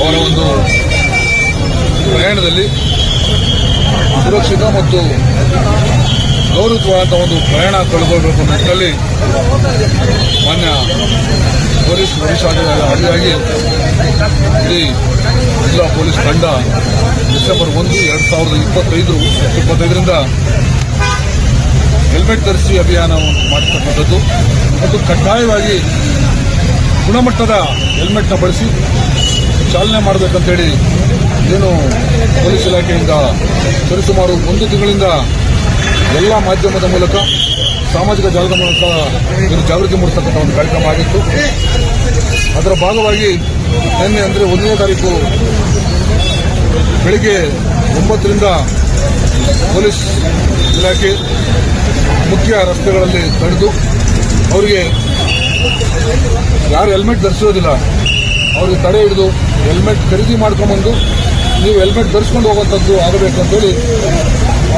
ಅವರ ಒಂದು ಪ್ರಯಾಣದಲ್ಲಿ ಸುರಕ್ಷಿತ ಮತ್ತು ಗೌರವವಾದ ಒಂದು ಪ್ರಯಾಣ ಕಳೆದುಕೊಳ್ಳಬೇಕು ನಿಟ್ಟಿನಲ್ಲಿ ಮಾನ್ಯ ಪೊಲೀಸ್ ವರಿಷ್ಠಾಧಿಕಾರಿಯಾಗಿ ಇಡೀ ಜಿಲ್ಲಾ ಪೊಲೀಸ್ ತಂಡ ಡಿಸೆಂಬರ್ ಒಂದು, ಎರಡು ಸಾವಿರದ ಇಪ್ಪತ್ತೈದು, ಇಪ್ಪತ್ತೈದರಿಂದ ಹೆಲ್ಮೆಟ್ ಧರಿಸಿ ಅಭಿಯಾನವನ್ನು ಮಾಡತಕ್ಕಂಥದ್ದು ಮತ್ತು ಕಡ್ಡಾಯವಾಗಿ ಗುಣಮಟ್ಟದ ಹೆಲ್ಮೆಟ್ನ ಬಳಸಿ ಚಾಲನೆ ಮಾಡಬೇಕಂತೇಳಿ ಏನು ಪೊಲೀಸ್ ಇಲಾಖೆಯಿಂದ ಸರಿಸುಮಾರು ಒಂದು ತಿಂಗಳಿಂದ ಎಲ್ಲ ಮಾಧ್ಯಮದ ಮೂಲಕ ಸಾಮಾಜಿಕ ಜಾಲದ ಮೂಲಕ ಇದು ಜಾಗೃತಿ ಮೂಡಿಸ್ತಕ್ಕಂಥ ಒಂದು ಕಾರ್ಯಕ್ರಮ ಆಗಿತ್ತು. ಅದರ ಭಾಗವಾಗಿ ನಿನ್ನೆ ಅಂದರೆ ಒಂದನೇ ತಾರೀಕು ಬೆಳಿಗ್ಗೆ ಒಂಬತ್ತರಿಂದ ಪೊಲೀಸ್ ಇಲಾಖೆ ಮುಖ್ಯ ರಸ್ತೆಗಳಲ್ಲಿ ತಡೆದು ಅವರಿಗೆ ಯಾರು ಹೆಲ್ಮೆಟ್ ಧರಿಸೋದಿಲ್ಲ, ಅವರಿಗೆ ತಡೆ ಹಿಡಿದು ಹೆಲ್ಮೆಟ್ ಖರೀದಿ ಮಾಡ್ಕೊಂಬಂದು ನೀವು ಹೆಲ್ಮೆಟ್ ಧರಿಸ್ಕೊಂಡು ಹೋಗುವಂಥದ್ದು ಆಗಬೇಕು ಅಂತೇಳಿ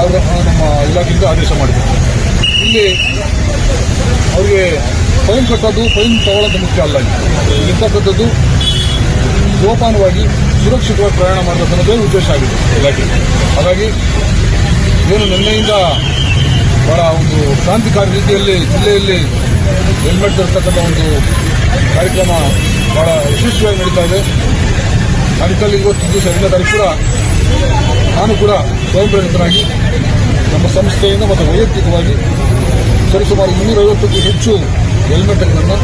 ಅವರು ನಮ್ಮ ಇಲಾಖೆಯಿಂದ ಆದೇಶ ಮಾಡಿದ್ದಾರೆ ಇಲ್ಲಿ ಅವರಿಗೆ ಫೈನ್ ಕಟ್ಟೋದು, ಫೈನ್ ತಗೊಳ್ಳೋದು ಮುಖ್ಯ ಅಲ್ಲ ಇಲ್ಲಿ. ಗೋಪಾನವಾಗಿ ಸುರಕ್ಷಿತವಾಗಿ ಪ್ರಯಾಣ ಮಾಡಬೇಕು ಅನ್ನೋದೇ ಉದ್ದೇಶ ಆಗಿದೆ ಇಲಾಖೆ. ಹಾಗಾಗಿ ಏನು ನಿನ್ನೆಯಿಂದ ಬಹಳ ಒಂದು ಕ್ರಾಂತಿಕಾರಿ ರೀತಿಯಲ್ಲಿ ಜಿಲ್ಲೆಯಲ್ಲಿ ಹೆಲ್ಮೆಟ್ ಧರಿಸ್ತಕ್ಕಂಥ ಒಂದು ಕಾರ್ಯಕ್ರಮ ಬಹಳ ಯಶಸ್ವಿಯಾಗಿ ನಡೀತಾ ಇದೆ. ನಿಟ್ಟಿನಲ್ಲಿ ಇವತ್ತು ಎರಡನೇ ತಾರೀಕು ಕೂಡ ನಾನು ಕೂಡ ಸ್ವಯಂ ಪ್ರೇರಿತನಾಗಿ ನಮ್ಮ ಸಂಸ್ಥೆಯಿಂದ ಮತ್ತು ವೈಯಕ್ತಿಕವಾಗಿ ಸರಿಸುಮಾರು ಇನ್ನೂರೈವತ್ತಕ್ಕೂ ಹೆಚ್ಚು ಹೆಲ್ಮೆಟ್ಗಳನ್ನು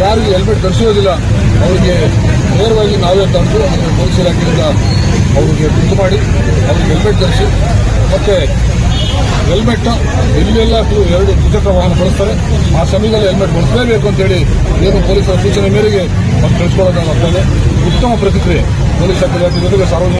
ಯಾರಿಗೆ ಹೆಲ್ಮೆಟ್ ಧರಿಸೋದಿಲ್ಲ ಅವರಿಗೆ ನೇರವಾಗಿ ನಾವೇ ತಂದು ಅದನ್ನು ಪೊಲೀಸ್ ಇಲಾಖೆಯಿಂದ ಅವರಿಗೆ ಗುರುತು ಮಾಡಿ. ಅವರಿಗೆ ಹೆಲ್ಮೆಟ್ ಧರಿಸಿ. ಮತ್ತು ಹೆಲ್ಮೆಟ್, ಇಲ್ಲೆಲ್ಲ ಎರಡು ದ್ವಿಚಕ್ರ ವಾಹನ ಬಳಸ್ತಾರೆ. ಆ ಸಮಯದಲ್ಲಿ ಹೆಲ್ಮೆಟ್ ಬಳಸಲೇಬೇಕು ಅಂತೇಳಿ ಏನು ಪೊಲೀಸರ ಸೂಚನೆ ಮೇರೆಗೆ ಅದು ತಿಳಿಸ್ಕೊಳ್ಳೋದಾಗ್ತದೆ ಉತ್ತಮ ಪ್ರತಿಕ್ರಿಯೆ. ಪೊಲೀಸ್ ಇಲಾಖೆ ಸಾರ್ವಜನಿಕ